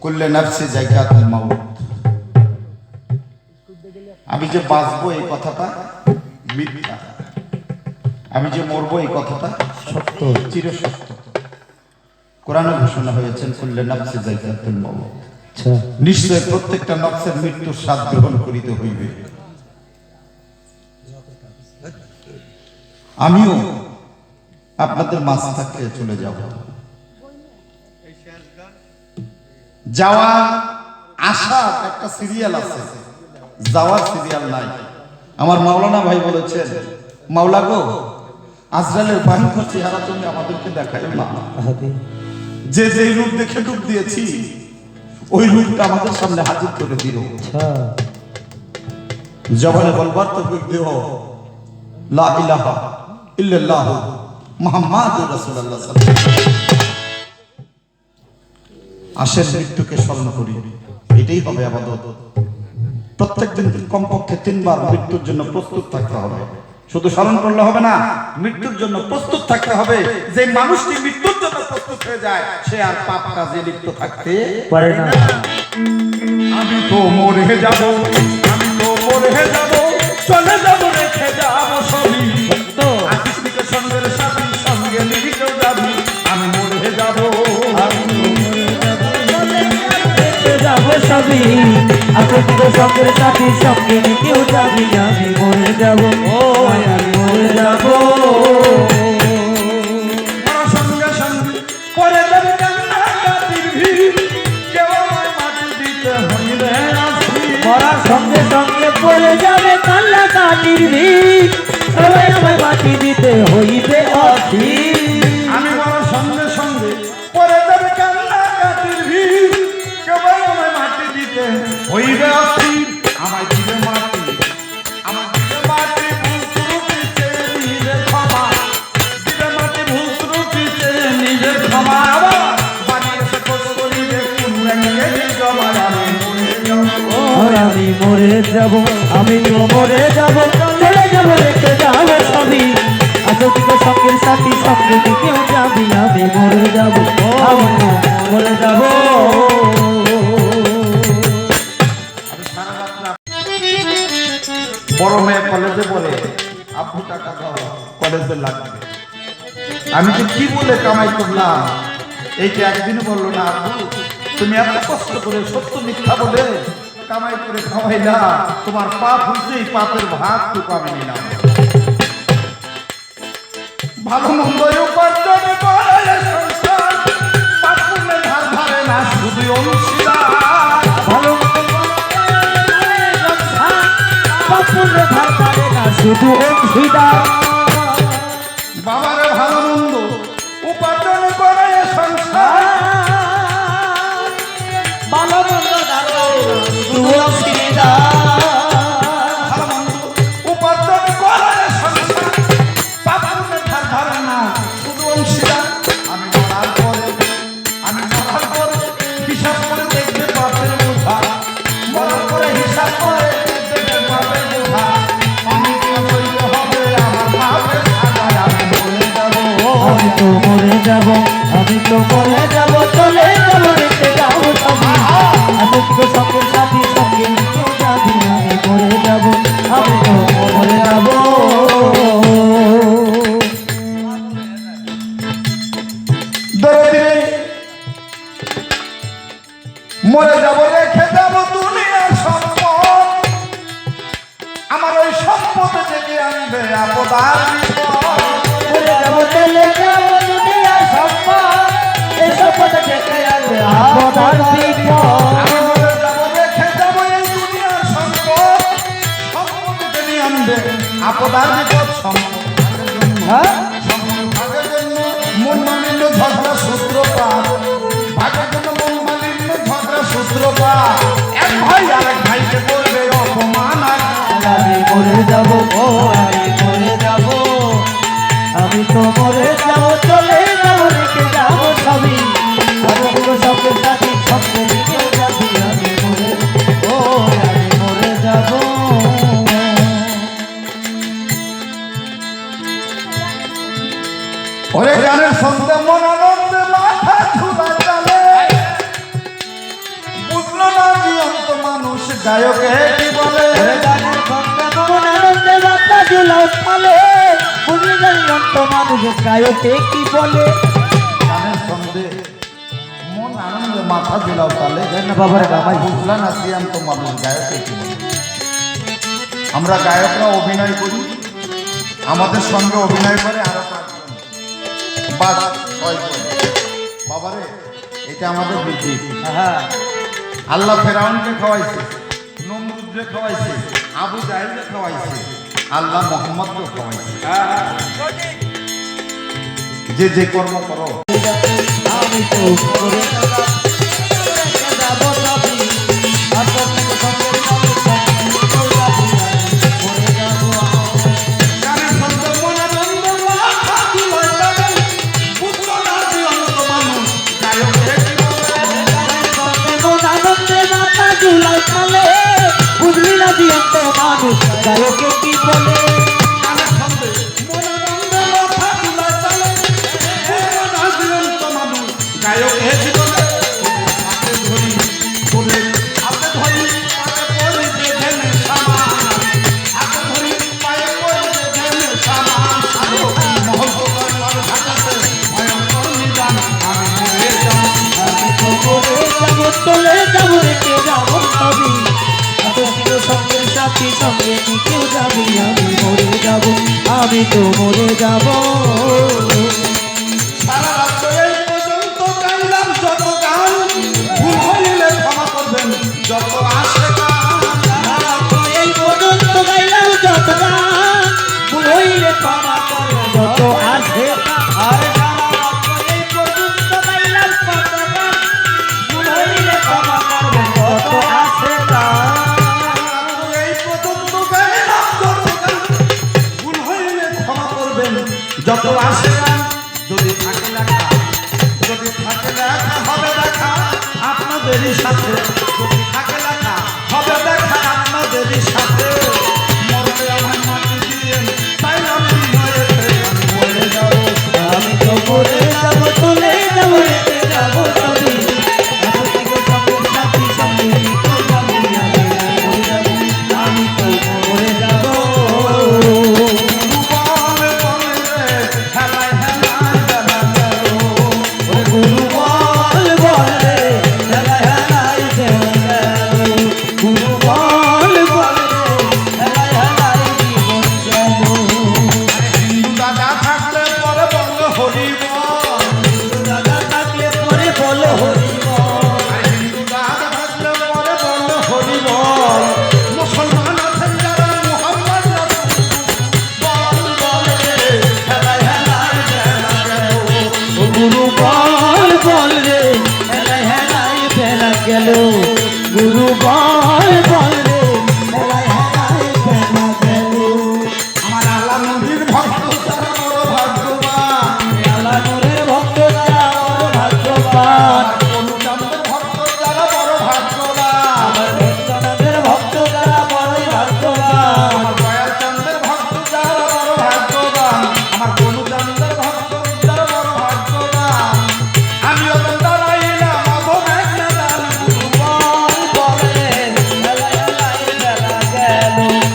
করলে নাফসে জায়গাতুল মাউত। আমি যে বাঁচবো এই কথাটা মিথ্যা। আমি যে মরবো এই কথাটা সত্য চিরসত্য। কোরআনে ঘোষণা হয়েছেন করলে নাফসে জায়গাতুল মাউত। আচ্ছা। নিশ্চয় প্রত্যেকটা নফসের মৃত্যুর স্বাদ গ্রহণ করিতে হইবে। আমিও আপনাদের মাছ থাকতে চলে যাব। যাওয়া আসা একটা সিরিয়াল আছে। যাওয়ার সিরিয়াল নাই। আমার মাওলানা ভাই বলেছেন মাওলা গো আজরালের ভয়ঙ্কর চেহারা তুমি আমাদেরকে দেখাই না। যে যে রূপ দেখে ডুব দিয়েছি ওই রূপটা আমাদের সামনে হাজির করে দিল। আচ্ছা। জবানে বলবার তো দেহ লা ইলাহা ইল্লাল্লাহ মুহাম্মাদুর রাসূলুল্লাহ আসেন মৃত্যুকে স্মরণ করি। এটাই হবে আবাদত। প্রত্যেকদিন কমপক্ষে তিনবার মৃত্যুর জন্য প্রস্তুত থাকতে হবে। শুধু স্মরণ করলে হবে না, মৃত্যুর জন্য প্রস্তুত থাকতে হবে। যে মানুষটি মৃত্যুর জন্য প্রস্তুত হয়ে যায়, সে আর পাপ কাজে লিপ্ত থাকতে পারে না। আমি তো মরে যাব, আমি তো মরে যাব, চলে যাব, রেখে যাব সবই। সবই আপনি সঙ্গের সাথে সঙ্গে কেউ যাবি আমি মরে যাব ও আমি মরে যাব। সঙ্গে সঙ্গে মাটি পড়ে যাবে কান্না কাটির ভিড় সবাই আমায় বাটি দিতে হইবে অস্থির তো বড় মেয়ে কলেজে বলে আপু টাকা দাও কলেজে লাগবে। আমি যে কি বলে কামাই করলাম এইটা একদিন বলল না আপু তুমি এত কষ্ট করে সত্য মিথ্যা বলে কামাই করে খাওয়াইলা, তোমার পাপ হচ্ছে এই পাপের ভাগ টুকু আমি নিলাম। ভালো মন্দ উপার্জন করে সংসার পাপ ধার ধারে না, শুধু অংশীদার। ভালো ধার পারে না, শুধু অংশীদার। থেকে আসবে আপদার বিপদ সম্পদ। সম্পদ মরে যাব ও মানুষ গায়কে কি বলে। গানের সঙ্গে মন আনন্দে মাথা দিলাও তাহলে না বাবার গামাই বুঝলাম না সিয়াম তো মানুষ গায়কে কি বলে। আমরা গায়করা অভিনয় করি আমাদের সঙ্গে অভিনয় করে আরও বা ছয়জন। বাবারে এটা আমাদের বুদ্ধি। হ্যাঁ আল্লাহ ফেরাউনকে খাওয়াইছে নমরুদকে খাওয়াইছে আবু জাহিলকে খাওয়াইছে। আল্লাহ মোহাম্মদ তো খাওয়াইছে যে যে কর্ম করো। আমি তো করে যাব আমি তো মরে যাব। যত আসে না, যদি থাকে দেখা যদি থাকে দেখা হবে দেখা আপনাদেরই সাথে। যদি থাকে দেখা হবে দেখা আপনাদেরই সাথে।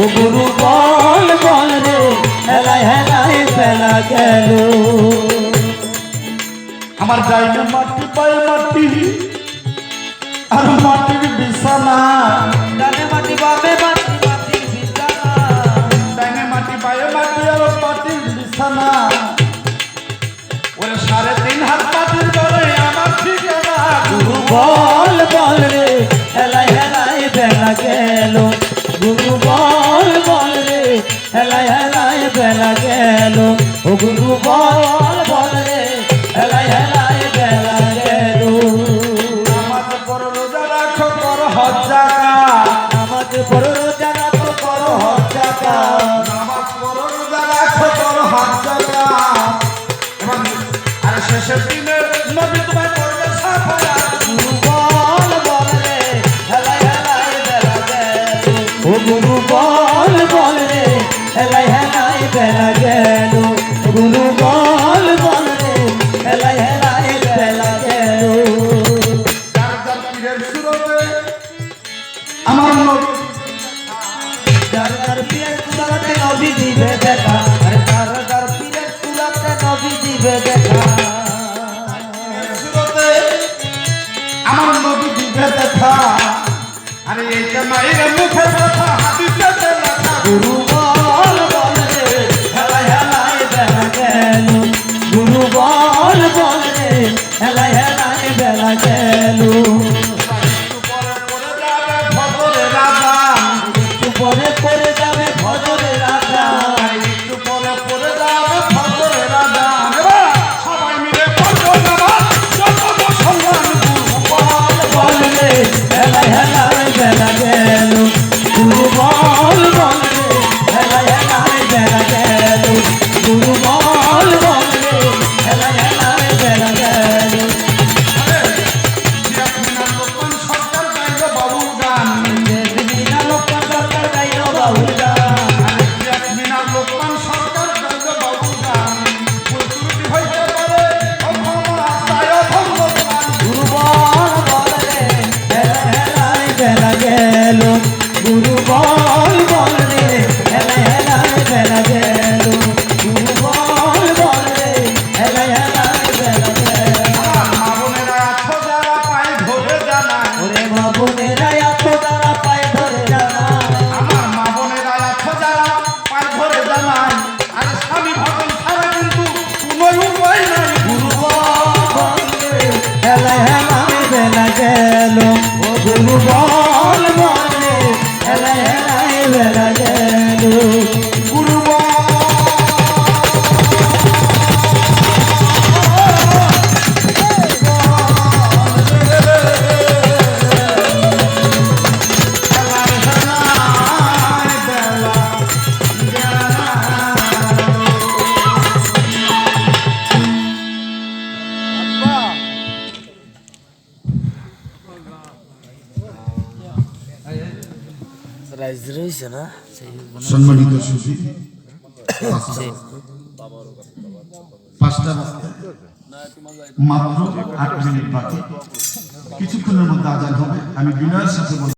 ও গুরু বল বল রে হেলায় হেলায় ফেলা গেল। আমার ডাইনে মাটি পায়ে মাটি, আর মাটির বিছানা। ডানে মাটি বাবে মাটি, মাটির বিছানা। ডাইনে মাটি পায়ে মাটি বল বল রে হেলায় হেলায় বেলা গেল। হেলায় হেলায় বেলা গেল। ও গুরু বল মায়ের মুখে কথা হাবিতে গুরু বল বল রে হেলা হেলায় বেলা গেল গুরু বল বল রে হেলা হেলায় বেলা গেল ও ভুবন বনে হেলায় হেলায় বেলায় রয়েছে না সম্মানিত সুশী পাঁচটা মাত্র আট মিনিট বাকি কিছুক্ষণের মধ্যে আজান হবে আমি বিনয়ের সাথে